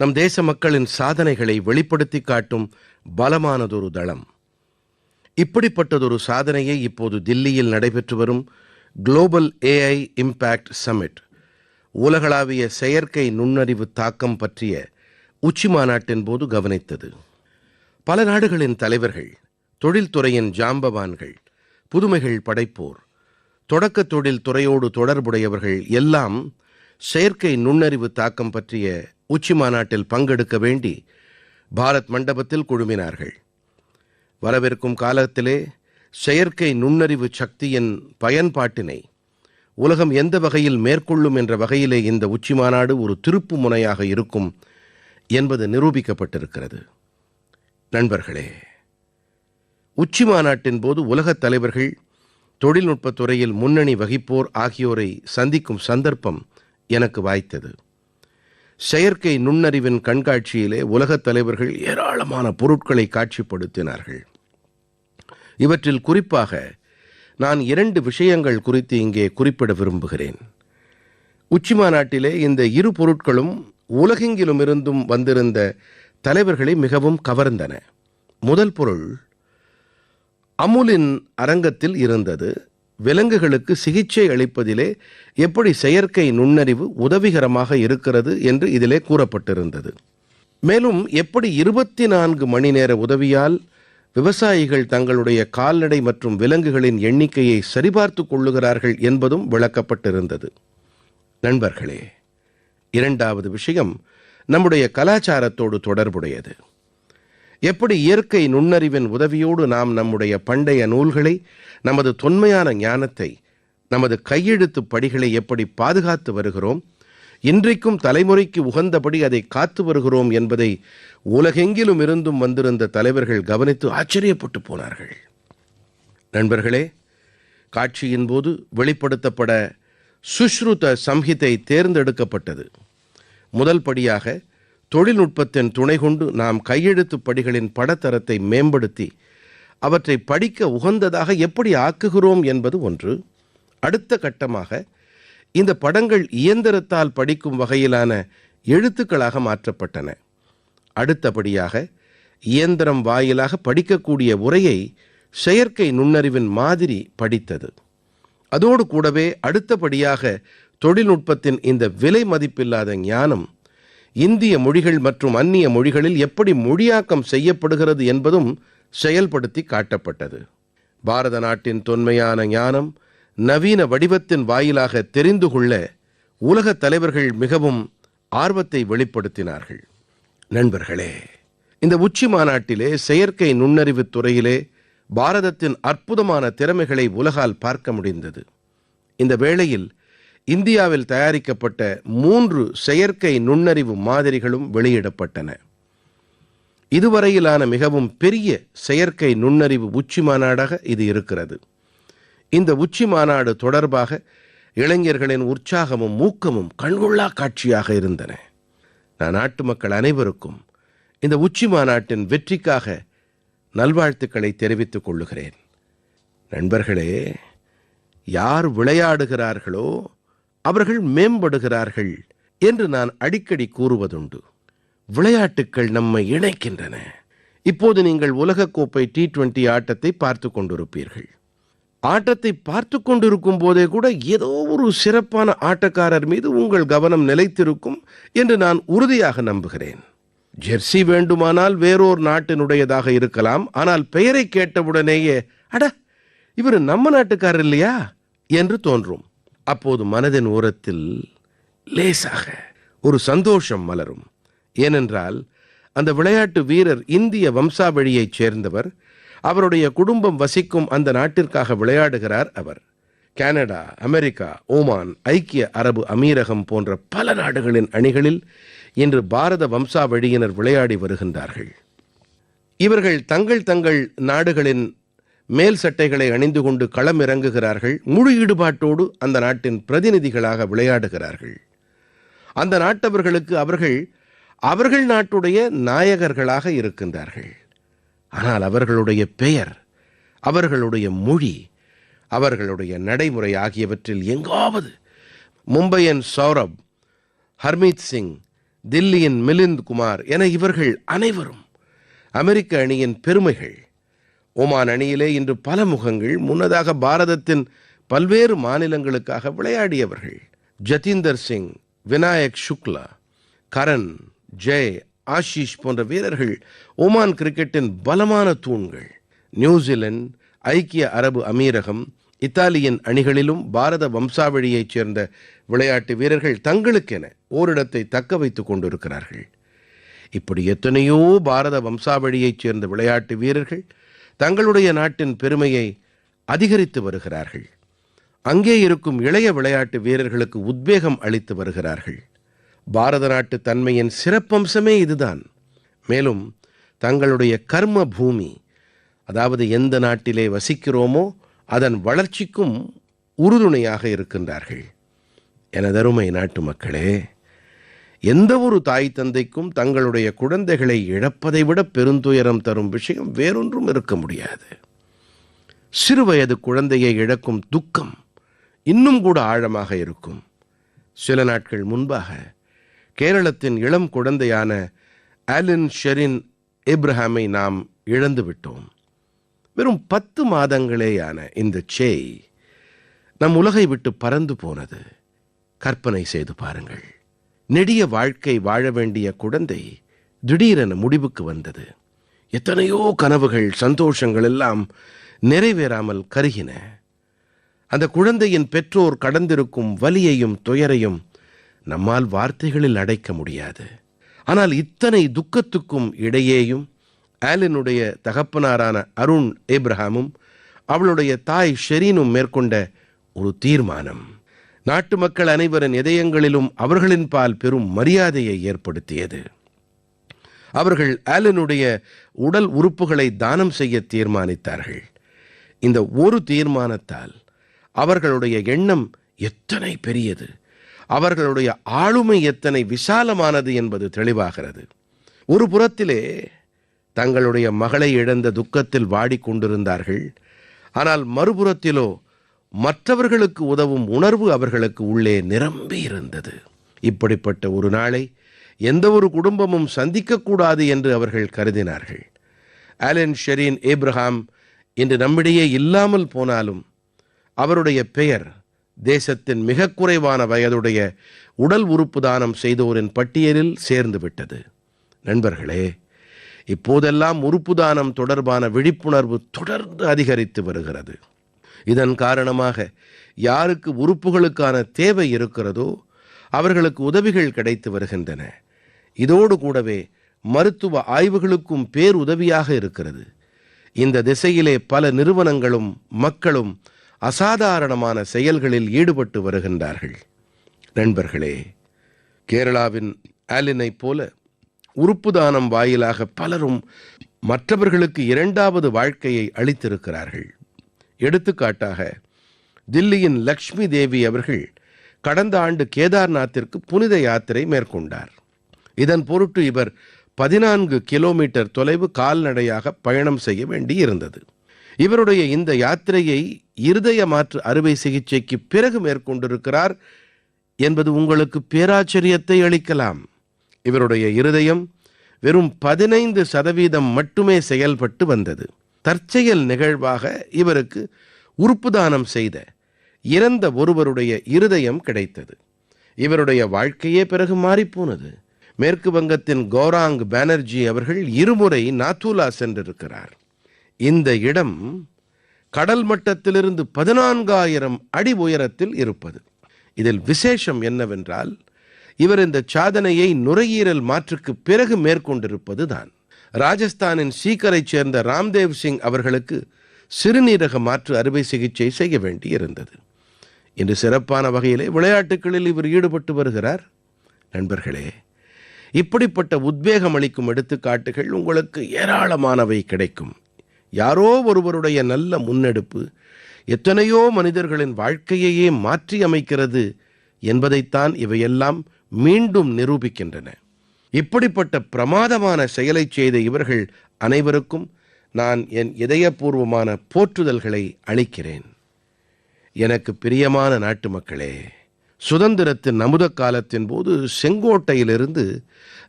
நம் தேச மக்களின் சாதனைகளை வெளிப்படுத்தி காட்டும் பலமானதொரு தளம். இப்படிப்பட்டதொரு சாதனையை இப்போது தில்லியில் நடைபெற்று வரும் குளோபல் ஏஐ இம்பாக்ட் சமிட் உலகளாவிய செயற்கை நுண்ணறிவு தாக்கம் பற்றிய உச்சி மாநாட்டின் போது கவனித்தது. பல நாடுகளின் தலைவர்கள் தொழில்துறையின் ஜாம்பவான்கள் புதுமைகள் படைப்போர் தொடக்க தொழில் துறையோடு தொடர்புடையவர்கள் எல்லாம் செயற்கை நுண்ணறிவு தாக்கம் பற்றிய உச்சி மாநாட்டில் பங்கெடுக்க வேண்டி பாரத் மண்டபத்தில் குழுமினார்கள். வரவிருக்கும் காலத்திலே செயற்கை நுண்ணறிவு சக்தியின் பயன்பாட்டினை உலகம் எந்த வகையில் மேற்கொள்ளும் என்ற வகையிலே இந்த உச்சி மாநாடு ஒரு திருப்பு முனையாக இருக்கும் என்பது நிரூபிக்கப்பட்டிருக்கிறது. நண்பர்களே உச்சி மாநாட்டின் போது உலகத் தலைவர்கள் தொழில்நுட்பத் துறையில் முன்னணி வகிப்போர் ஆகியோரை சந்திக்கும் சந்தர்ப்பம் எனக்கு வாய்த்தது. செயற்கை நுண்ணறிவின் கண்காட்சியிலே உலகத் தலைவர்கள் ஏராளமான பொருட்களை காட்சிப்படுத்தினார்கள். இவற்றில் குறிப்பாக நான் இரண்டு விஷயங்கள் குறித்து இங்கே குறிப்பிட விரும்புகிறேன். உச்சி மாநாட்டிலே இந்த இரு பொருட்களும் உலகெங்கிலுமிருந்தும் வந்திருந்த தலைவர்களை மிகவும் கவர்ந்தன. முதல் பொருள் அமுலின் அரங்கத்தில் இருந்தது. விலங்குகளுக்கு சிகிச்சை அளிப்பதிலே எப்படி செயற்கை நுண்ணறிவு உதவிகரமாக இருக்கிறது என்று இதிலே கூறப்பட்டிருந்தது. மேலும் எப்படி இருபத்தி நான்கு மணி நேர உதவியால் விவசாயிகள் தங்களுடைய கால்நடை மற்றும் விலங்குகளின் எண்ணிக்கையை சரிபார்த்து கொள்ளுகிறார்கள் என்பதும் விளக்கப்பட்டிருந்தது. நண்பர்களே இரண்டாவது விஷயம் நம்முடைய கலாச்சாரத்தோடு தொடர்புடையது. எப்படி இயற்கை நுண்ணறிவின் உதவியோடு நாம் நம்முடைய பண்டைய நூல்களை நமது தொன்மையான ஞானத்தை நமது கையெழுத்துப் படிகளை எப்படி பாதுகாத்து வருகிறோம் இன்றைக்கும் தலைமுறைக்கு உகந்தபடி அதை காத்து வருகிறோம் என்பதை உலகெங்கிலும் இருந்தும் வந்திருந்த தலைவர்கள் கவனித்து ஆச்சரியப்பட்டு போனார்கள். நண்பர்களே காட்சியின் போது வெளிப்படுத்தப்பட சுஷ்ருத சம்ஹிதை தேர்ந்தெடுக்கப்பட்டது. முதல் படியாக தொழில்நுட்பத்தின் துணை கொண்டு நாம் கையெழுத்துப் படிகளின் படத்தரத்தை மேம்படுத்தி அவற்றை படிக்க உகந்ததாக எப்படி ஆக்குகிறோம் என்பது ஒன்று. அடுத்த கட்டமாக இந்த படங்கள் இயந்திரத்தால் படிக்கும் வகையிலான எழுத்துக்களாக மாற்றப்பட்டன. அடுத்தபடியாக இயந்திரம் வாயிலாக படிக்கக்கூடிய உரையை செயற்கை நுண்ணறிவின் மாதிரி படித்தது. அதோடு கூடவே அடுத்தபடியாக தொழில்நுட்பத்தின் இந்த விலை மதிப்பில்லாத ஞானம் இந்திய மொழிகள் மற்றும் அந்நிய மொழிகளில் எப்படி மொழியாக்கம் செய்யப்படுகிறது என்பதும் செயல்படுத்தி காட்டப்பட்டது. பாரத நாட்டின் தொன்மையான ஞானம் நவீன வடிவத்தின் வாயிலாக தெரிந்து கொள்ள உலகத் தலைவர்கள் மிகவும் ஆர்வத்தை வெளிப்படுத்தினார்கள். நண்பர்களே இந்த உச்சி மாநாட்டிலே செயற்கை நுண்ணறிவுத் துறையிலே பாரதத்தின் அற்புதமான திறமைகளை உலகால் பார்க்க முடிந்தது. இந்த வேளையில் இந்தியாவில் தயாரிக்கப்பட்ட மூன்று செயற்கை நுண்ணறிவு மாதிரிகளும் வெளியிடப்பட்டன. இதுவரையிலான மிகவும் பெரிய செயற்கை நுண்ணறிவு உச்சி மாநாடாக இது இருக்கிறது. இந்த உச்சி மாநாடு தொடர்பாக இளைஞர்களின் உற்சாகமும் ஊக்கமும் கண்கொள்ளா காட்சியாக இருந்தன. நான் நாட்டு மக்கள் அனைவருக்கும் இந்த உச்சி மாநாட்டின் வெற்றிக்காக நல்வாழ்த்துக்களை தெரிவித்துக் கொள்ளுகிறேன். நண்பர்களே யார் விளையாடுகிறார்களோ அவர்கள் மேம்படுகிறார்கள் என்று நான் அடிக்கடி கூறுவதுண்டு. விளையாட்டுக்கள் நம்மை இணைக்கின்றன. இப்போது நீங்கள் உலகக்கோப்பை டி டுவெண்டி ஆட்டத்தை பார்த்து கொண்டிருப்பீர்கள். ஆட்டத்தை பார்த்து கொண்டிருக்கும் போதே கூட ஏதோ ஒரு சிறப்பான ஆட்டக்காரர் மீது உங்கள் கவனம் நிலைத்திருக்கும் என்று நான் உறுதியாக நம்புகிறேன். ஜெர்சி வேண்டுமானால் வேறோர் நாட்டினுடையதாக இருக்கலாம். ஆனால் பெயரை கேட்டவுடனேயே அட இவர் நம்ம நாட்டுக்காரர் இல்லையா? என்று தோன்றும். அப்போது மனதின் ஓரத்தில் லேசாக ஒரு சந்தோஷம் மலரும். ஏனென்றால் அந்த விளையாட்டு வீரர் இந்திய வம்சாவழியைச் சேர்ந்தவர் அவருடைய குடும்பம் வசிக்கும் அந்த நாட்டிற்காக விளையாடுகிறார் அவர். கனடா அமெரிக்கா ஓமான் ஐக்கிய அரபு அமீரகம் போன்ற பல நாடுகளின் அணிகளில் இன்று பாரத வம்சாவழியினர் விளையாடி வருகின்றார்கள். இவர்கள் தங்கள் தங்கள் நாடுகளின் மேல் சட்டைகளை அணிந்து கொண்டு களமிறங்குகிறார்கள் முழு ஈடுபாட்டோடு அந்த நாட்டின் பிரதிநிதிகளாக விளையாடுகிறார்கள். அந்த நாட்டவர்களுக்கு அவர்கள் அவர்கள் நாட்டுடைய நாயகர்களாக இருக்கின்றார்கள். ஆனால் அவர்களுடைய பெயர் அவர்களுடைய மொழி அவர்களுடைய நடைமுறை ஆகியவற்றில் எங்காவது மும்பையின் சௌரப் ஹர்மீத் சிங் தில்லியின் மிலிந்த் குமார் என இவர்கள் அனைவரும் அமெரிக்க அணியின் பெருமைகள் ஒமான் அணியிலே இன்று பல முகங்கள் முன்னதாக பாரதத்தின் பல்வேறு மாநிலங்களுக்காக விளையாடியவர்கள். ஜதீந்தர் சிங் வினாயக் சுக்லா கரண் ஜெய் ஆஷிஷ் போன்ற வீரர்கள் ஒமான் கிரிக்கெட்டின் பலமான தூண்கள். நியூசிலாந்து ஐக்கிய அரபு அமீரகம் இத்தாலியின் அணிகளிலும் பாரத வம்சாவழியைச் சேர்ந்த விளையாட்டு வீரர்கள் தங்களுக்கென ஓரிடத்தை தக்க வைத்துக் கொண்டிருக்கிறார்கள். இப்படி எத்தனையோ பாரத வம்சாவழியைச் சேர்ந்த விளையாட்டு வீரர்கள் தங்களுடைய நாட்டின் பெருமையை அதிகரித்து வருகிறார்கள். அங்கே இருக்கும் இளைய விளையாட்டு வீரர்களுக்கு உத்வேகம் அளித்து வருகிறார்கள். பாரத நாட்டு தன்மையின் சிறப்பம்சமே இதுதான். மேலும் தங்களுடைய கர்ம பூமி அதாவது எந்த நாட்டிலே வசிக்கிறோமோ அதன் வளர்ச்சிக்கும் உறுதுணையாக இருக்கின்றார்கள். எனதருமை நாட்டு மக்களே எந்த ஒரு தாய் தந்தைக்கும் தங்களுடைய குழந்தைகளை இழப்பதை விட பெருந்துயரம் தரும் விஷயம் வேறொன்றும் இருக்க முடியாது. சிறுவயது குழந்தையை இழக்கும் துக்கம் இன்னும் கூட ஆழமாக இருக்கும். சில நாட்கள் முன்பாக கேரளத்தின் இளம் குழந்தையான ஆலின் ஷெரின் இப்ரஹாமை நாம் இழந்து விட்டோம். வெறும் பத்து மாதங்களேயான இந்த சேய் நம் உலகை விட்டு பறந்து போனது. கற்பனை செய்து பாருங்கள். நெடிய வாழ்க்கை வாழ வேண்டிய குழந்தை திடீரென முடிவுக்கு வந்தது. எத்தனையோ கனவுகள் சந்தோஷங்கள் எல்லாம் நிறைவேறாமல் கருகின. அந்த குழந்தையின் பெற்றோர் கடந்திருக்கும் வலியையும் துயரையும் நம்மால் வார்த்தைகளில் அடைக்க முடியாது. ஆனால் இத்தனை துக்கத்துக்கும் இடையேயும் ஆலினுடைய தகப்பனாரான அருண் ஏப்ரஹாமும் அவளுடைய தாய் ஷெரீனும் மேற்கொண்ட ஒரு தீர்மானம். நாட்டு மக்கள் அனைவரின் இதயங்களிலும் அவர்களின் பால் பெரும் மரியாதையை ஏற்படுத்தியது. அவர்கள் ஆலனுடைய உடல் உறுப்புகளை தானம் செய்ய தீர்மானித்தார்கள். இந்த ஒரு தீர்மானத்தால் அவர்களுடைய எண்ணம் எத்தனை பெரியது. அவர்களுடைய ஆளுமை எத்தனை விசாலமானது என்பது தெளிவாகிறது. ஒரு புறத்திலே தங்களுடைய மகளை இழந்த துக்கத்தில் வாடிக்கொண்டிருந்தார்கள். ஆனால் மறுபுறத்திலோ மற்றவர்களுக்கு உதவும் உணர்வு அவர்களுக்கு உள்ளே நிரம்பி இருந்தது. இப்படிப்பட்ட ஒரு நாளை எந்த ஒரு குடும்பமும் சந்திக்கக்கூடாது என்று அவர்கள் கருதினார்கள். ஆலன் ஷெரீன் ஏப்ரஹாம் இன்று நம்மிடையே இல்லாமல் போனாலும் அவருடைய பெயர் தேசத்தின் மிக குறைவான வயதுடைய உடல் உறுப்பு தானம் செய்தோரின் பட்டியலில் சேர்ந்து விட்டது. நண்பர்களே இப்போதெல்லாம் உறுப்பு தானம் தொடர்பான விழிப்புணர்வு தொடர்ந்து அதிகரித்து வருகிறது. இதன் காரணமாக யாருக்கு உறுப்புகளுக்கான தேவை இருக்கிறதோ அவர்களுக்கு உதவிகள் கிடைத்து வருகின்றன. இதோடு கூடவே மருத்துவ ஆய்வுகளுக்கும் பேருதவியாக இருக்கிறது. இந்த திசையிலே பல நிறுவனங்களும் மக்களும் அசாதாரணமான செயல்களில் ஈடுபட்டு வருகின்றார்கள். நண்பர்களே கேரளாவின் ஆலினைப் போல உறுப்பு தானம் வாயிலாக பலரும் மற்றவர்களுக்கு இரண்டாவது வாழ்க்கையை அளித்திருக்கிறார்கள். எடுத்துக்காட்டாக தில்லியின் லக்ஷ்மி தேவி அவர்கள் கடந்த ஆண்டு கேதார்நாத்திற்கு புனித யாத்திரை மேற்கொண்டார். இதன் பொருட்டு இவர் பதினான்கு கிலோமீட்டர் தொலைவு கால்நடையாக பயணம் செய்ய வேண்டியிருந்தது. இவருடைய இந்த யாத்திரையை இருதய மாற்று அறுவை சிகிச்சைக்கு பிறகு மேற்கொண்டிருக்கிறார் என்பது உங்களுக்கு பேராச்சரியத்தை அளிக்கலாம். இவருடைய இருதயம் வெறும் பதினைந்து சதவீதம் மட்டுமே செயல்பட்டு வந்தது. தற்செயல் நிகழ்வாக இவருக்கு உறுப்பு தானம் செய்த இறந்த ஒருவருடைய இருதயம் கிடைத்தது. இவருடைய வாழ்க்கையே பிறகு மாறிப்போனது மேற்கு வங்கத்தின் கோராங் பானர்ஜி அவர்கள் இருமுறை நாத்தூலா சென்றிருக்கிறார். இந்த இடம் கடல் மட்டத்திலிருந்து பதினான்காயிரம் அடி உயரத்தில் இருப்பது. இதில் விசேஷம் என்னவென்றால் இவர் இந்த சாதனையை நுரையீரல் மாற்றுக்கு பிறகு மேற்கொண்டிருப்பது தான் ராஜஸ்தானின் சீக்கரைச் சேர்ந்த ராம்தேவ் சிங் அவர்களுக்கு சிறுநீரக மாற்று அறுவை சிகிச்சை செய்ய வேண்டியிருந்தது. இன்று சிறப்பான வகையிலே விளையாட்டுகளில் இவர் ஈடுபட்டு வருகிறார். நண்பர்களே இப்படிப்பட்ட உத்வேகம் அளிக்கும் எடுத்துக்காட்டுகள் உங்களுக்கு ஏராளமானவை கிடைக்கும். யாரோ ஒருவருடைய நல்ல முன்னெடுப்பு எத்தனையோ மனிதர்களின் வாழ்க்கையையே மாற்றி அமைக்கிறது என்பதைத்தான் இவையெல்லாம் மீண்டும் நிரூபிக்கின்றன. இப்படிப்பட்ட பிரமாதமான செயலைச் செய்த இவர்கள் அனைவருக்கும் நான் என் இதயபூர்வமான போற்றுதல்களை அளிக்கிறேன். எனக்கு பிரியமான நாட்டு மக்களே சுதந்திரத்தின் அமுத காலத்தின் போது செங்கோட்டையிலிருந்து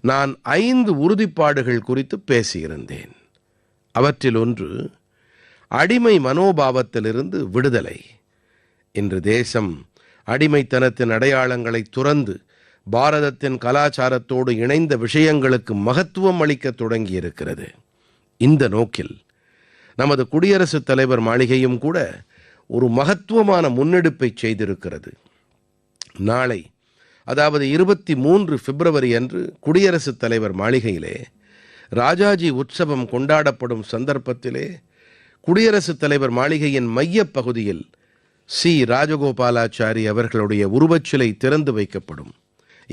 நான் ஐந்து உறுதிப்பாடுகள் குறித்து பேசியிருந்தேன். அவற்றில் ஒன்று அடிமை மனோபாவத்திலிருந்து விடுதலை. இன்று தேசம் அடிமைத்தனத்தின் அடையாளங்களை துறந்து பாரதத்தின் கலாச்சாரத்தோடு இணைந்த விஷயங்களுக்கு மகத்துவம் அளிக்க தொடங்கியிருக்கிறது. இந்த நோக்கில் நமது குடியரசுத் தலைவர் மாளிகையும் கூட ஒரு மகத்துவமான முன்னெடுப்பை செய்திருக்கிறது. நாளை அதாவது இருபத்தி மூன்று பிப்ரவரி அன்று குடியரசுத் தலைவர் மாளிகையிலே ராஜாஜி உற்சவம் கொண்டாடப்படும் சந்தர்ப்பத்திலே குடியரசுத் தலைவர் மாளிகையின் மையப் பகுதியில் சி. ராஜகோபாலாச்சாரி அவர்களுடைய உருவச்சிலை திறந்து வைக்கப்படும்.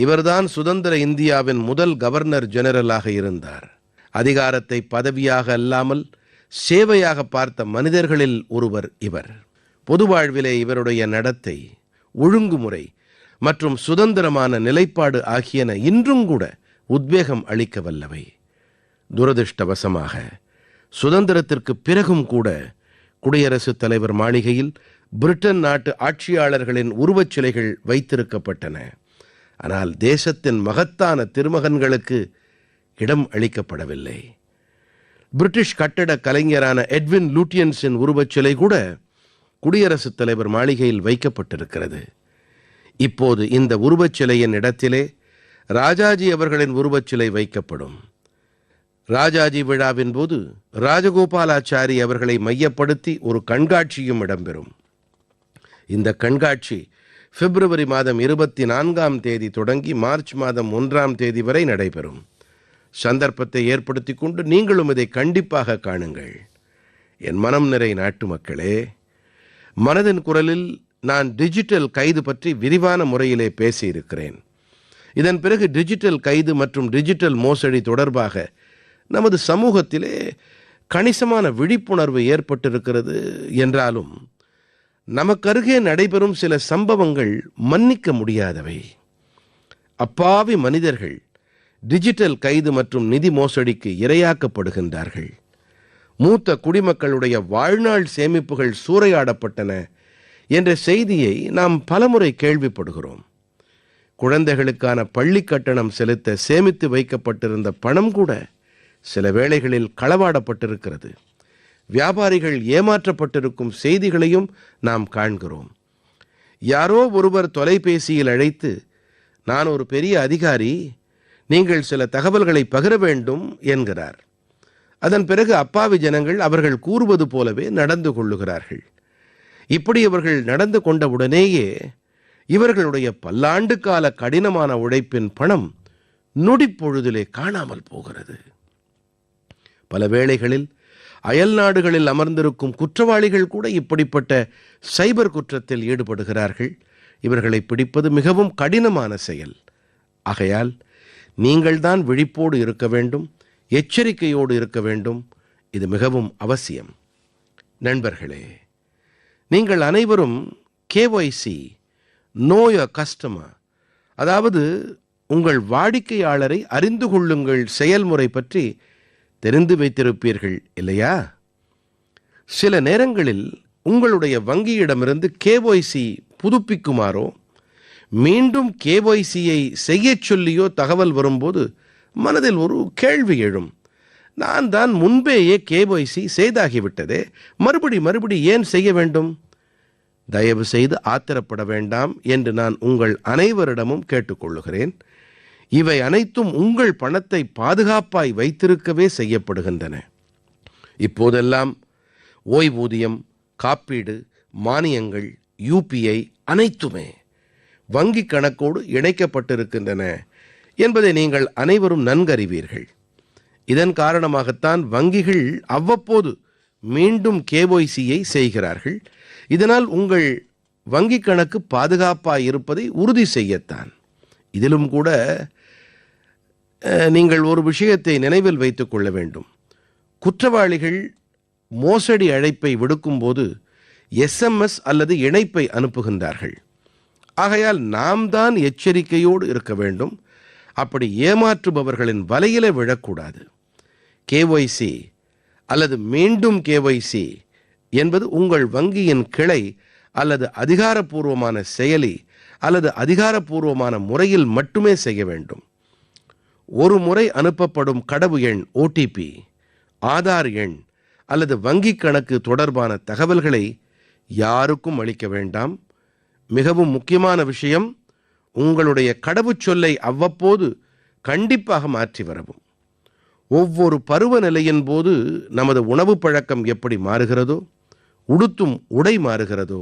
இவர்தான் சுதந்திர இந்தியாவின் முதல் கவர்னர் ஜெனரலாக இருந்தார். அதிகாரத்தை பதவியாக அல்லாமல் சேவையாக பார்த்த மனிதர்களில் ஒருவர் இவர். பொது வாழ்விலே இவருடைய நடத்தை ஒழுங்குமுறை மற்றும் சுதந்திரமான நிலைப்பாடு ஆகியன இன்றும் கூட உத்வேகம் அளிக்க வல்லவை. துரதிர்ஷ்டவசமாக சுதந்திரத்திற்கு பிறகும் கூட குடியரசுத் தலைவர் மாளிகையில் பிரிட்டன் நாட்டு ஆட்சியாளர்களின் உருவச்சிலைகள் வைத்திருக்கப்பட்டன. ஆனால் தேசத்தின் மகத்தான திருமகன்களுக்கு இடம் அளிக்கப்படவில்லை. பிரிட்டிஷ் கட்டடக் கலைஞரான எட்வின் லூட்டியன்ஸின் உருவச்சிலை கூட குடியரசுத் தலைவர் மாளிகையில் வைக்கப்பட்டிருக்கிறது. இப்போது இந்த உருவச்சிலையின் இடத்திலே ராஜாஜி அவர்களின் உருவச்சிலை வைக்கப்படும். ராஜாஜி விழாவின் போது ராஜகோபாலாச்சாரி அவர்களை மையப்படுத்தி ஒரு கண்காட்சியும் இடம்பெறும். இந்த கண்காட்சி பிப்ரவரி மாதம் இருபத்தி நான்காம் தேதி தொடங்கி மார்ச் மாதம் ஒன்றாம் தேதி வரை நடைபெறும். சந்தர்ப்பத்தை ஏற்படுத்தி கொண்டு நீங்களும் இதை கண்டிப்பாக காணுங்கள். என் மனம் நிறை நாட்டு மக்களே மனதின் குரலில் நான் டிஜிட்டல் கைது பற்றி விரிவான முறையிலே பேசியிருக்கிறேன். இதன் பிறகு டிஜிட்டல் கைது மற்றும் டிஜிட்டல் மோசடி தொடர்பாக நமது சமூகத்திலே கணிசமான விழிப்புணர்வு ஏற்பட்டிருக்கிறது என்றாலும் நமக்கருகே நடைபெறும் சில சம்பவங்கள் மன்னிக்க முடியாதவை. அப்பாவி மனிதர்கள் டிஜிட்டல் கைது மற்றும் நிதி மோசடிக்கு இரையாக்கப்படுகின்றார்கள். மூத்த குடிமக்களுடைய வாழ்நாள் சேமிப்புகள் சூறையாடப்பட்டன என்ற செய்தியை நாம் பலமுறை கேள்விப்படுகிறோம். குழந்தைகளுக்கான பள்ளி கட்டணம் செலுத்த சேமித்து வைக்கப்பட்டிருந்த பணம் கூட சில வேளைகளில் களவாடப்பட்டிருக்கிறது. வியாபாரிகள் ஏமாற்றப்பட்டிருக்கும் செய்திகளையும் நாம் காண்கிறோம். யாரோ ஒருவர் தொலைபேசியில் அழைத்து நான் ஒரு பெரிய அதிகாரி நீங்கள் சில தகவல்களை பகிர வேண்டும் என்கிறார். அதன் பிறகு அப்பாவி ஜனங்கள் அவர்கள் கூறுவது போலவே நடந்து கொள்ளுகிறார்கள். இப்படி அவர்கள் நடந்து கொண்டவுடனேயே இவர்களுடைய பல்லாண்டு கால கடினமான உழைப்பின் பணம் நொடிப்பொழுதிலே காணாமல் போகிறது. பல வேளைகளில் அயல் நாடுகளில் அமர்ந்திருக்கும் குற்றவாளிகள் கூட இப்படிப்பட்ட சைபர் குற்றத்தில் ஈடுபடுகிறார்கள். இவர்களை பிடிப்பது மிகவும் கடினமான செயல். ஆகையால் நீங்கள்தான் விழிப்போடு இருக்க வேண்டும் எச்சரிக்கையோடு இருக்க வேண்டும். இது மிகவும் அவசியம். நண்பர்களே நீங்கள் அனைவரும் கேஒய்சி நோ யோர் கஸ்டமர். அதாவது உங்கள் வாடிக்கையாளரை அறிந்து கொள்ளுங்கள் செயல்முறை பற்றி தெரிந்து வைத்திருப்பீர்கள் இல்லையா? சில நேரங்களில் உங்களுடைய வங்கியிடமிருந்து கேஒய்சி புதுப்பிக்குமாறோ மீண்டும் கேஒய்சியை செய்யச் சொல்லியோ தகவல் வரும்போது மனதில் ஒரு கேள்வி எழும். நான் தான் முன்பேயே கேஒய்சி செய்தாகிவிட்டதே மறுபடி மறுபடி ஏன் செய்ய வேண்டும்? தயவு செய்து ஆத்திரப்பட வேண்டாம் என்று நான் உங்கள் அனைவரிடமும் கேட்டுக்கொள்ளுகிறேன். இவை அனைத்தும் உங்கள் பணத்தை பாதுகாப்பாய் வைத்திருக்கவே செய்யப்படுகின்றன. இப்போதெல்லாம் ஓய்வூதியம் காப்பீடு மானியங்கள் யூபிஐ அனைத்துமே வங்கிக் கணக்கோடு இணைக்கப்பட்டிருக்கின்றன என்பதை நீங்கள் அனைவரும் நன்கறிவீர்கள். இதன் காரணமாகத்தான் வங்கிகள் அவ்வப்போது மீண்டும் கேஒய்சியை செய்கிறார்கள். இதனால் உங்கள் வங்கிக் கணக்கு பாதுகாப்பாக இருப்பதை உறுதி செய்யத்தான். இதிலும் கூட நீங்கள் ஒரு விஷயத்தை நினைவில் வைத்துக் கொள்ள வேண்டும். குற்றவாளிகள் மோசடி அழைப்பை விடுக்கும்போது எஸ்எம்எஸ் அல்லது இணைப்பை அனுப்புகின்றார்கள். ஆகையால் நாம் தான் எச்சரிக்கையோடு இருக்க வேண்டும். அப்படி ஏமாற்றுபவர்களின் வலையிலே விழக்கூடாது. கேஒய்சி அல்லது மீண்டும் கேஒய்சி என்பது உங்கள் வங்கியின் கிளை அல்லது அதிகாரப்பூர்வமான செயலி அல்லது அதிகாரப்பூர்வமான முறையில் மட்டுமே செய்ய வேண்டும். ஒரு முறை அனுப்பப்படும் கடவு எண் ஓடிபி ஆதார் எண் அல்லது வங்கிக் கணக்கு தொடர்பான தகவல்களை யாருக்கும் அளிக்க வேண்டாம். மிகவும் முக்கியமான விஷயம் உங்களுடைய கடவுச்சொல்லை அவ்வப்போது கண்டிப்பாக மாற்றி வரவும். ஒவ்வொரு பருவநிலையின் போது நமது உணவு பழக்கம் எப்படி மாறுகிறதோ உடுத்தும் உடை மாறுகிறதோ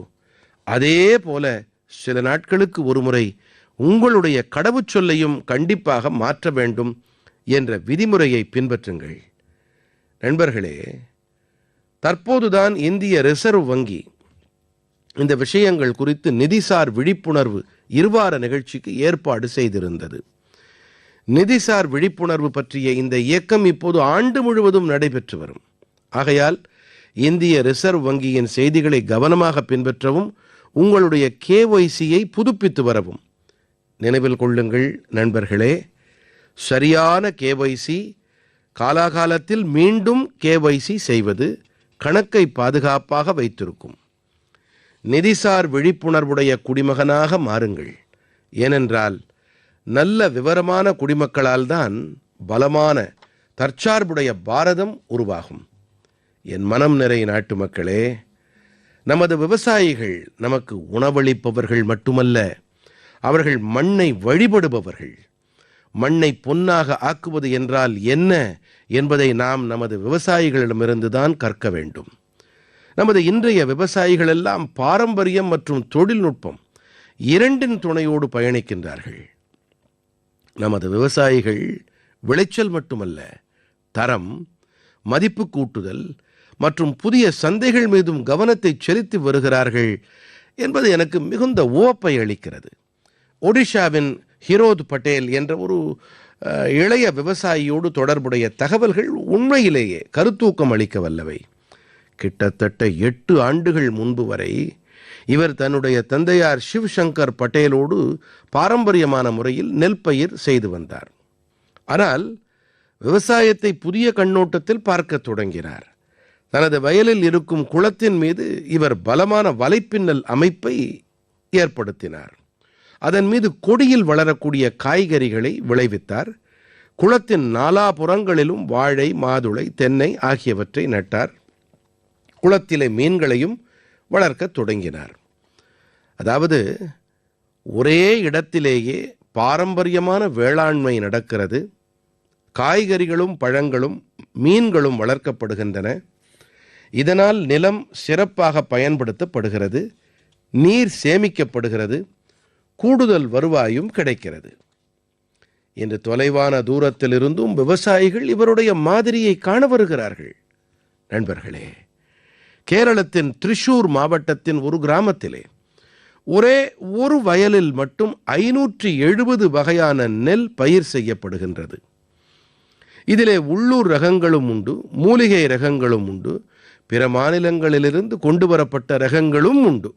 அதே போல சில நாட்களுக்கு ஒருமுறை உங்களுடைய கடவுச்சொல்லையும் கண்டிப்பாக மாற்ற வேண்டும் என்ற விதிமுறையை பின்பற்றுங்கள். நண்பர்களே தற்போதுதான் இந்திய ரிசர்வ் வங்கி இந்த விஷயங்கள் குறித்து நிதிசார் விழிப்புணர்வு இருவார நிகழ்ச்சிக்கு ஏற்பாடு செய்திருந்தது. நிதிசார் விழிப்புணர்வு பற்றிய இந்த இயக்கம் இப்போது ஆண்டு முழுவதும் நடைபெற்று வரும். ஆகையால் இந்திய ரிசர்வ் வங்கியின் செய்திகளை கவனமாக பின்பற்றவும் உங்களுடைய கேஒய்சியை புதுப்பித்து வரவும். நினைவில் கொள்ளுங்கள் நண்பர்களே. சரியான கேவைசி காலாகாலத்தில் மீண்டும் கேவைசி செய்வது கணக்கை பாதுகாப்பாக வைத்திருக்கும். நிதிசார் விழிப்புணர்வுடைய குடிமகனாக மாறுங்கள். ஏனென்றால் நல்ல விவரமான குடிமக்களால் தான் பலமான தற்சார்புடைய பாரதம் உருவாகும். என் மனம் நிறை நாட்டு மக்களே நமது விவசாயிகள் நமக்கு உணவளிப்பவர்கள் மட்டுமல்ல அவர்கள் மண்ணை வழிபடுபவர்கள். மண்ணை பொன்னாக ஆக்குவது என்றால் என்ன என்பதை நாம் நமது விவசாயிகளிடமிருந்து தான் கற்க வேண்டும். நமது இன்றைய விவசாயிகள் எல்லாம் பாரம்பரியம் மற்றும் தொழில்நுட்பம் இரண்டின் துணையோடு பயணிக்கின்றார்கள். நமது விவசாயிகள் விளைச்சல் மட்டுமல்ல தரம் மதிப்பு கூட்டுதல் மற்றும் புதிய சந்தைகள் மீதும் கவனத்தை செலுத்தி வருகிறார்கள் என்பது எனக்கு மிகுந்த உவப்பை அளிக்கிறது. ஒடிஷாவின் ஹிரோத் பட்டேல் என்ற ஒரு இளைய விவசாயியோடு தொடர்புடைய தகவல்கள் உண்மையிலேயே கருத்தூக்கம் அளிக்க வல்லவை. கிட்டத்தட்ட எட்டு ஆண்டுகள் முன்பு வரை இவர் தன்னுடைய தந்தையார் சிவ் சங்கர் பட்டேலோடு பாரம்பரியமான முறையில் நெல் பயிர் செய்து வந்தார். ஆனால் விவசாயத்தை புதிய கண்ணோட்டத்தில் பார்க்கத் தொடங்கினார். தனது வயலில் இருக்கும் குளத்தின் மீது இவர் பலமான வலைப்பின்னல் அமைப்பை ஏற்படுத்தினார். அதன் மீது கொடியில் வளரக்கூடிய காய்கறிகளை விளைவித்தார். குளத்தின் நாலாபுறங்களிலும் வாழை மாதுளை தென்னை ஆகியவற்றை நட்டார். குளத்திலே மீன்களையும் வளர்க்கத் தொடங்கினார். அதாவது ஒரே இடத்திலேயே பாரம்பரியமான வேளாண்மை நடக்கிறது. காய்கறிகளும் பழங்களும் மீன்களும் வளர்க்கப்படுகின்றன. இதனால் நிலம் சிறப்பாக பயன்படுத்தப்படுகிறது. நீர் சேமிக்கப்படுகிறது. கூடுதல் வருவாயும் கிடைக்கிறது. இன்று தொலைவான தூரத்திலிருந்தும் விவசாயிகள் இவருடைய மாதிரியை காண வருகிறார்கள். நண்பர்களே கேரளத்தின் திரிஷூர் மாவட்டத்தின் ஒரு கிராமத்திலே ஒரே ஒரு வயலில் மட்டும் ஐநூற்றி எழுபது வகையான நெல் பயிர் செய்யப்படுகின்றது. இதிலே உள்ளூர் ரகங்களும் உண்டு மூலிகை ரகங்களும் உண்டு பிற மாநிலங்களிலிருந்து கொண்டு வரப்பட்ட ரகங்களும் உண்டு.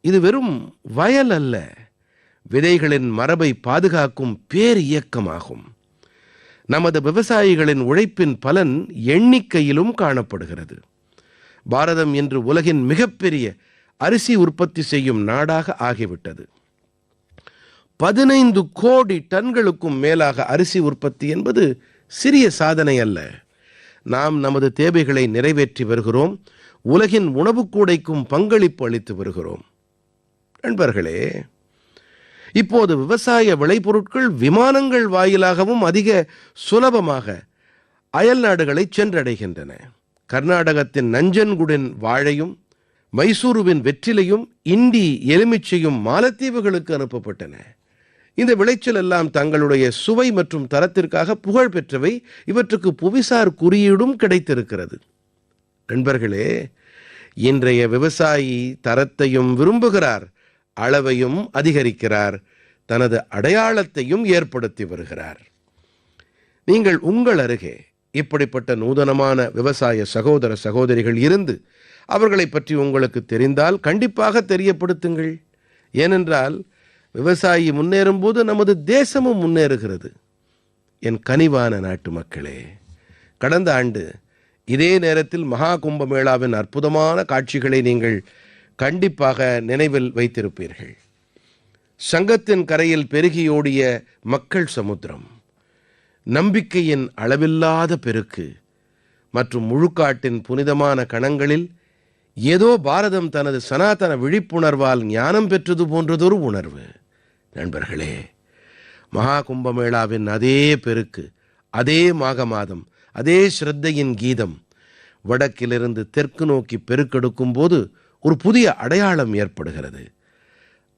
இது வெறும் வயல் அல்ல விதைகளின் மரபை பாதுகாக்கும் பேர் இயக்கமாகும். நமது விவசாயிகளின் உழைப்பின் பலன் எண்ணிக்கையிலும் காணப்படுகிறது. பாரதம் இன்று உலகின் மிகப்பெரிய அரிசி உற்பத்தி செய்யும் நாடாக ஆகிவிட்டது. பதினைந்து கோடி டன்களுக்கும் மேலாக அரிசி உற்பத்தி என்பது சிறிய சாதனை அல்ல. நாம் நமது தேவைகளை நிறைவேற்றி வருகிறோம். உலகின் உணவுக் கூடைக்கும் பங்களிப்பு அளித்து வருகிறோம். நண்பர்களே இப்போது விவசாய விளைபொருட்கள் விமானங்கள் வாயிலாகவும் அதிக சுலபமாக அயல் நாடுகளை சென்றடைகின்றன. கர்நாடகத்தின் நஞ்சன்குடின் வாழையும் மைசூருவின் வெற்றிலையும் இண்டி எலுமிச்சையும் மாலத்தீவுகளுக்கு அனுப்பப்பட்டன. இந்த விளைச்சல் எல்லாம் தங்களுடைய சுவை மற்றும் தரத்திற்காக புகழ் பெற்றவை. இவற்றுக்கு புவிசார் குறியீடும் கிடைத்திருக்கிறது. நண்பர்களே இன்றைய விவசாயி தரத்தையும் விரும்புகிறார். அளவையும் அதிகரிக்கிறார். தனது அடையாளத்தையும் ஏற்படுத்தி வருகிறார். நீங்கள் உங்கள் அருகே இப்படிப்பட்ட நூதனமான விவசாய சகோதர சகோதரிகள் இருந்து அவர்களை பற்றி உங்களுக்கு தெரிந்தால் கண்டிப்பாக தெரியப்படுத்துங்கள். ஏனென்றால் விவசாயி முன்னேறும்போது நமது தேசமும் முன்னேறுகிறது. என் கனிவான நாட்டு மக்களே கடந்த ஆண்டு இதே நேரத்தில் மகா கும்பமேளாவின் அற்புதமான காட்சிகளை நீங்கள் கண்டிப்பாக நினைவில் வைத்திருப்பீர்கள். சங்கத்தின் கரையில் பெருகியோடிய மக்கள் சமுத்திரம் நம்பிக்கையின் அளவில்லாத பெருக்கு மற்றும் முழுக்காட்டின் புனிதமான கணங்களில் ஏதோ பாரதம் தனது சனாதன விழிப்புணர்வால் ஞானம் பெற்றது போன்றதொரு உணர்வு. நண்பர்களே மகா கும்பமேளாவின் அதே பெருக்கு அதே மாக மாதம் அதே ஸ்ரத்தையின் கீதம் வடக்கிலிருந்து தெற்கு நோக்கி பெருக்கெடுக்கும் போது ஒரு புதிய அடையாளம் ஏற்படுகிறது.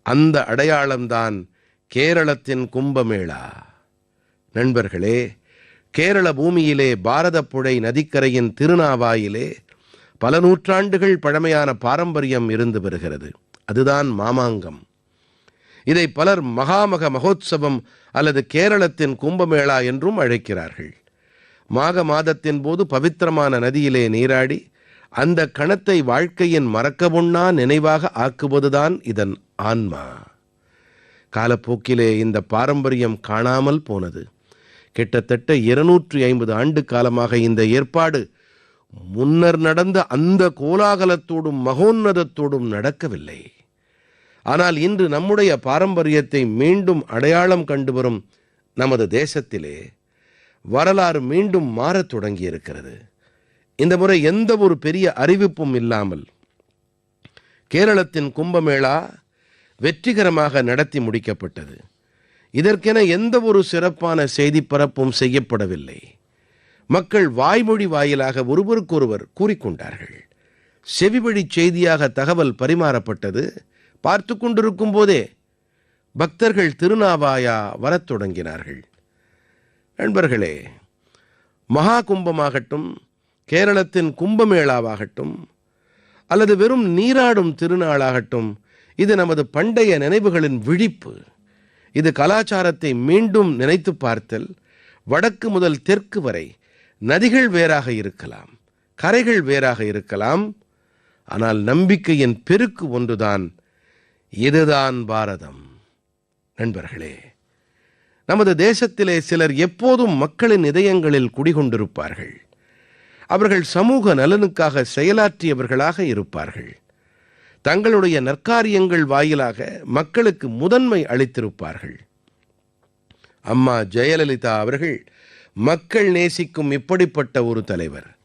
அந்த அடையாளம்தான் கேரளத்தின் கும்பமேளா. நண்பர்களே கேரள பூமியிலே பாரதப்புழை நதிக்கரையின் திருநாவாயிலே பல நூற்றாண்டுகள் பழமையான பாரம்பரியம் இருந்து வருகிறது. அதுதான் மாமாங்கம். இதை பலர் மகாமக மகோத்சவம் அல்லது கேரளத்தின் கும்பமேளா என்றும் அழைக்கிறார்கள். மாக மாதத்தின் போது பவித்திரமான நதியிலே நீராடி அந்த கணத்தை வாழ்க்கையின் மறக்கவுண்ணா நினைவாக ஆக்குவதுதான் இதன் ஆன்மா. காலப்போக்கிலே இந்த பாரம்பரியம் காணாமல் போனது. கிட்டத்தட்ட இருநூற்றி ஐம்பது ஆண்டு காலமாக இந்த ஏற்பாடு முன்னர் நடந்த அந்த கோலாகலத்தோடும் மகோன்னதத்தோடும் நடக்கவில்லை. ஆனால் இன்று நம்முடைய பாரம்பரியத்தை மீண்டும் அடையாளம் கண்டு வரும் நமது தேசத்திலே வரலாறு மீண்டும் மாறத் தொடங்கியிருக்கிறது. இந்த முறை எந்த ஒரு பெரிய அறிவிப்பும் இல்லாமல் கேரளத்தின் கும்பமேளா வெற்றிகரமாக நடத்தி முடிக்கப்பட்டது. இதற்கென எந்த ஒரு சிறப்பான செய்தி பரப்பும் செய்யப்படவில்லை. மக்கள் வாய்மொழி வாயிலாக ஒருவருக்கொருவர் கூறிக்கொண்டார்கள். செவிவழி செய்தியாக தகவல் பரிமாறப்பட்டது. பார்த்து கொண்டிருக்கும் போதே பக்தர்கள் திருநாவாயா வரத் தொடங்கினார்கள். நண்பர்களே மகா கும்பமாகட்டும் கேரளத்தின் கும்பமேளாவாகட்டும் அல்லது வெறும் நீராடும் திருநாளாகட்டும் இது நமது பண்டைய நினைவுகளின் விழிப்பு. இது கலாச்சாரத்தை மீண்டும் நினைத்து பார்த்தல் வடக்கு முதல் தெற்கு வரை நதிகள் வேறாக இருக்கலாம் கரைகள் வேறாக இருக்கலாம் ஆனால் நம்பிக்கையின் பெருக்கு ஒன்றுதான் இதுதான் பாரதம். நண்பர்களே நமது தேசத்திலே சிலர் எப்போதும் மக்களின் இதயங்களில் குடிகொண்டிருப்பார்கள். அவர்கள் சமூக நலனுக்காக செயலாற்றியவர்களாக இருப்பார்கள். தங்களுடைய நற்காரியங்கள் வாயிலாக மக்களுக்கு முதன்மை அளித்திருப்பார்கள். அம்மா ஜெயலலிதா அவர்கள் மக்கள் நேசிக்கும் இப்படிப்பட்ட ஒரு தலைவர்.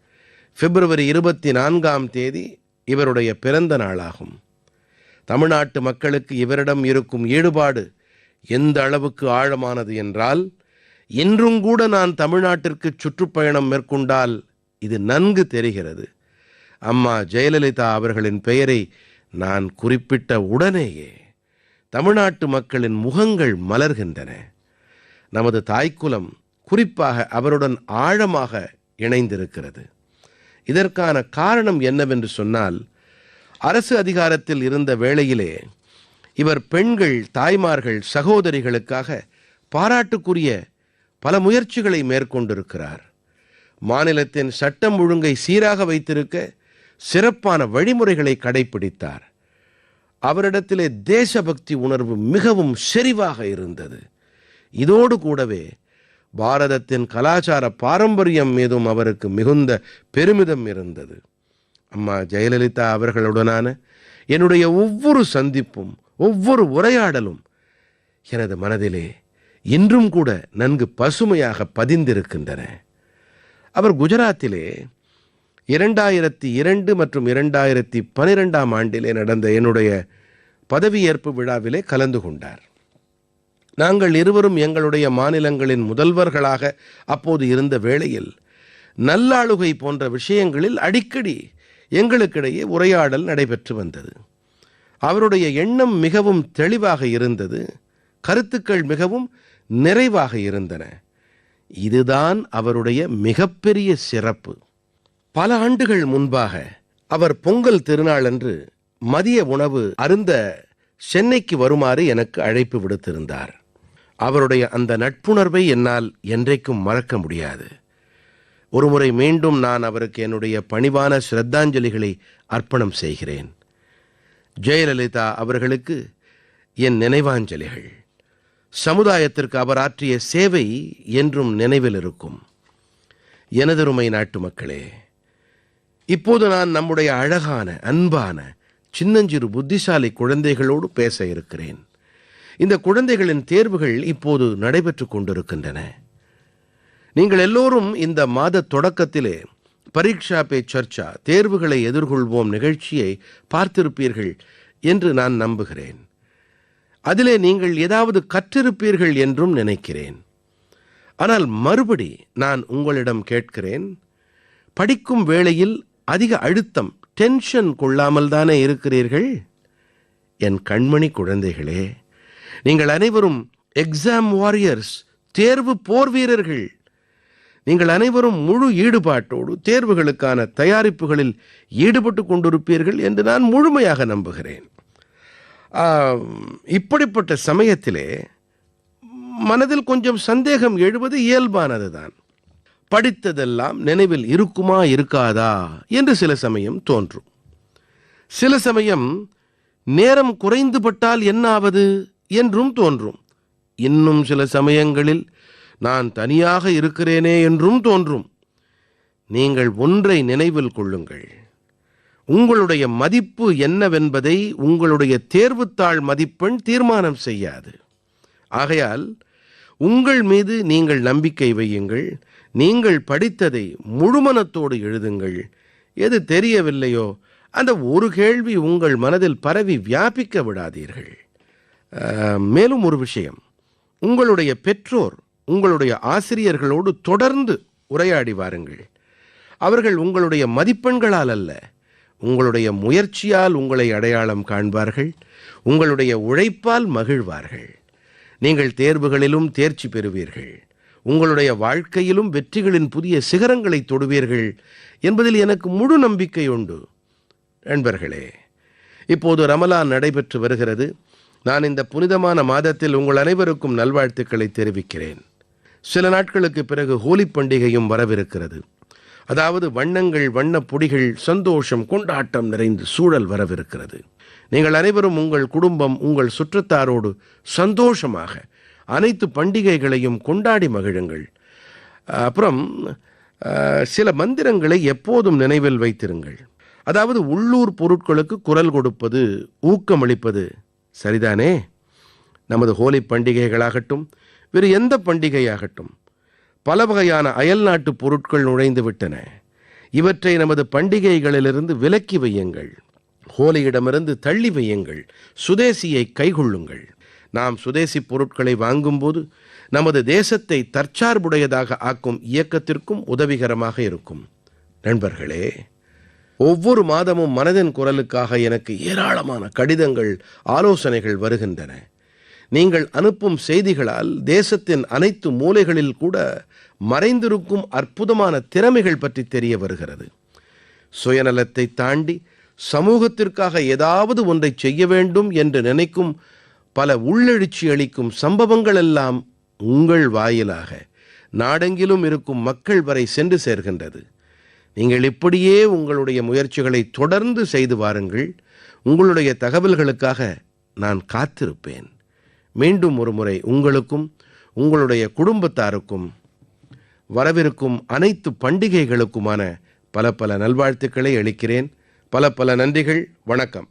பிப்ரவரி இருபத்தி நான்காம் தேதி இவருடைய பிறந்த நாளாகும். தமிழ்நாட்டு மக்களுக்கு இவரிடம் இருக்கும் ஈடுபாடு எந்த அளவுக்கு ஆழமானது என்றால் இன்றும் கூட நான் தமிழ்நாட்டிற்கு சுற்றுப்பயணம் மேற்கொண்டால் இது நன்கு தெரிகிறது. அம்மா ஜெயலலிதா அவர்களின் பெயரை நான் குறிப்பிட்ட உடனேயே தமிழ்நாட்டு மக்களின் முகங்கள் மலர்கின்றன. நமது தாய்க்குலம் குறிப்பாக அவருடன் ஆழமாக இணைந்திருக்கிறது. இதற்கான காரணம் என்னவென்று சொன்னால் அரசு அதிகாரத்தில் இருந்த வேளையிலே இவர் பெண்கள் தாய்மார்கள் சகோதரிகளுக்காக பாராட்டுக்குரிய பல முயற்சிகளை மேற்கொண்டிருக்கிறார். மாநிலத்தின் சட்டம் ஒழுங்கை சீராக வைத்திருக்க சிறப்பான வழிமுறைகளை கடைப்பிடித்தார் அவரிடத்திலே தேசபக்தி உணர்வு மிகவும் செறிவாக இருந்தது. இதோடு கூடவே பாரதத்தின் கலாச்சார பாரம்பரியம் மீதும் அவருக்கு மிகுந்த பெருமிதம் இருந்தது. அம்மா ஜெயலலிதா அவர்களுடனான என்னுடைய ஒவ்வொரு சந்திப்பும் ஒவ்வொரு உரையாடலும் எனது மனதிலே இன்றும் கூட நன்கு பசுமையாக பதிந்திருக்கின்றன. அவர் குஜராத்திலே இரண்டாயிரத்தி இரண்டு மற்றும் இரண்டாயிரத்தி பனிரெண்டாம் ஆண்டிலே நடந்த என்னுடைய பதவியேற்பு விழாவிலே கலந்து கொண்டார். நாங்கள் இருவரும் எங்களுடைய மாநிலங்களின் முதல்வர்களாக அப்போது இருந்த வேளையில் நல்லாளுகை போன்ற விஷயங்களில் அடிக்கடி எங்களுக்கிடையே உரையாடல் நடைபெற்று வந்தது. அவருடைய எண்ணம் மிகவும் தெளிவாக இருந்தது. கருத்துக்கள் மிகவும் நிறைவாக இருந்தன. இதுதான் அவருடைய மிகப்பெரிய சிறப்பு. பல ஆண்டுகள் முன்பாக அவர் பொங்கல் திருநாளன்று மதிய உணவு அருந்த சென்னைக்கு வருமாறு எனக்கு அழைப்பு விடுத்திருந்தார். அவருடைய அந்த நட்புணர்வை என்னால் என்றைக்கும் மறக்க முடியாது. ஒருமுறை மீண்டும் நான் அவருக்கு என்னுடைய பணிவான சிரத்தாஞ்சலிகளை அர்ப்பணம் செய்கிறேன். ஜெயலலிதா அவர்களுக்கு என் நினைவாஞ்சலிகள். சமுதாயத்திற்கு அவர் ஆற்றிய சேவை என்றும் நினைவில் இருக்கும். எனதருமை நாட்டு மக்களே இப்போது நான் நம்முடைய அழகான அன்பான சின்னஞ்சிறு புத்திசாலி குழந்தைகளோடு பேச இருக்கிறேன். இந்த குழந்தைகளின் தேர்வுகள் இப்போது நடைபெற்று கொண்டிருக்கின்றன. நீங்கள் எல்லோரும் இந்த மாத தொடக்கத்திலே பரீட்சா பே சர்ச்சா தேர்வுகளை எதிர்கொள்வோம் நிகழ்ச்சியை பார்த்திருப்பீர்கள் என்று நான் நம்புகிறேன். அதிலே நீங்கள் ஏதாவது கற்றிருப்பீர்கள் என்றும் நினைக்கிறேன். ஆனால் மறுபடி நான் உங்களிடம் கேட்கிறேன் படிக்கும் வேளையில் அதிக அழுத்தம் டென்ஷன் கொள்ளாமல் தானே இருக்கிறீர்கள்? என் கண்மணி குழந்தைகளே நீங்கள் அனைவரும் எக்ஸாம் வாரியர்ஸ் தேர்வு போர் வீரர்கள். நீங்கள் அனைவரும் முழு ஈடுபாட்டோடு தேர்வுகளுக்கான தயாரிப்புகளில் ஈடுபட்டு கொண்டிருப்பீர்கள் என்று நான் முழுமையாக நம்புகிறேன். இப்படிப்பட்ட சமயத்திலே மனதில் கொஞ்சம் சந்தேகம் எழுவது இயல்பானதுதான். படித்ததெல்லாம் நினைவில் இருக்குமா இருக்காதா என்று சில சமயம் தோன்றும். சில சமயம் நேரம் குறைந்துபட்டால் என்ன ஆவது என்றும் தோன்றும். இன்னும் சில சமயங்களில் நான் தனியாக இருக்கிறேனே என்றும் தோன்றும். நீங்கள் ஒன்றை நினைவில் கொள்ளுங்கள். உங்களுடைய மதிப்பு என்னவென்பதை உங்களுடைய தேர்வுத்தாள் மதிப்பெண் தீர்மானம் செய்யாது. ஆகையால் உங்கள் மீது நீங்கள் நம்பிக்கை வையுங்கள் நீங்கள் படித்ததை முழுமனத்தோடு எழுதுங்கள். எது தெரியவில்லையோ அந்த ஒரு கேள்வி உங்கள் மனதில் பரவி வியாபிக்க விடாதீர்கள். மேலும் ஒரு விஷயம். உங்களுடைய பெற்றோர் உங்களுடைய ஆசிரியர்களோடு தொடர்ந்து உரையாடி வாருங்கள். அவர்கள் உங்களுடைய மதிப்பெண்களால் அல்ல உங்களுடைய முயற்சியால் உங்களை அடையாளம் காண்பார்கள் உங்களுடைய உழைப்பால் மகிழ்வார்கள். நீங்கள் தேர்வுகளிலும் தேர்ச்சி பெறுவீர்கள். உங்களுடைய வாழ்க்கையிலும் வெற்றிகளின் புதிய சிகரங்களை தொடுவீர்கள் என்பதில் எனக்கு முழு நம்பிக்கை உண்டு. நண்பர்களே இப்போது ரமலான் நடைபெற்று வருகிறது. நான் இந்த புனிதமான மாதத்தில் உங்கள் அனைவருக்கும் நல்வாழ்த்துக்களை தெரிவிக்கிறேன். சில நாட்களுக்கு பிறகு ஹோலி பண்டிகையும் வரவிருக்கிறது. அதாவது வண்ணங்கள் வண்ணப் பொடிகள் சந்தோஷம் கொண்டாட்டம் நிறைந்து சூழல் வரவிருக்கிறது. நீங்கள் அனைவரும் உங்கள் குடும்பம் உங்கள் சுற்றத்தாரோடு சந்தோஷமாக அனைத்து பண்டிகைகளையும் கொண்டாடி மகிழுங்கள். அப்புறம் சில மந்திரங்களை எப்போதும் நினைவில் வைத்திருங்கள். அதாவது உள்ளூர் பொருட்களுக்கு குரல் கொடுப்பது ஊக்கமளிப்பது சரிதானே? நமது ஹோலி பண்டிகைகளாகட்டும் வேறு எந்த பண்டிகையாகட்டும் பல வகையான அயல்நாட்டு பொருட்கள் நுழைந்துவிட்டன. இவற்றை நமது பண்டிகைகளிலிருந்து விலக்கி வையுங்கள். ஹோலியிடமிருந்து தள்ளி வையுங்கள். சுதேசியை கைகொள்ளுங்கள். நாம் சுதேசி பொருட்களை வாங்கும்போது நமது தேசத்தை தற்சார்புடையதாக ஆக்கும் இயக்கத்திற்கும் உதவிகரமாக இருக்கும். நண்பர்களே ஒவ்வொரு மாதமும் மனதின் குரலுக்காக எனக்கு ஏராளமான கடிதங்கள் ஆலோசனைகள் வருகின்றன. நீங்கள் அனுப்பும் செய்திகளால் தேசத்தின் அனைத்து மூலைகளில் கூட மறைந்திருக்கும் அற்புதமான திறமைகள் பற்றி தெரிய வருகிறது. சுயநலத்தை தாண்டி சமூகத்திற்காக ஏதாவது ஒன்றை செய்ய வேண்டும் என்று நினைக்கும் பல உள்ளெழுச்சி அளிக்கும் சம்பவங்கள் எல்லாம் உங்கள் வாயிலாக நாடெங்கிலும் இருக்கும் மக்கள் வரை சென்று சேர்கின்றது. நீங்கள் இப்படியே உங்களுடைய முயற்சிகளை தொடர்ந்து செய்து வாருங்கள். உங்களுடைய தகவல்களுக்காக நான் காத்திருப்பேன். மீண்டும் ஒரு முறை உங்களுக்கும் உங்களுடைய குடும்பத்தாருக்கும் வரவிருக்கும் அனைத்து பண்டிகைகளுக்குமான பல பல நல்வாழ்த்துக்களை அளிக்கிறேன். பல பல நன்றிகள். வணக்கம்.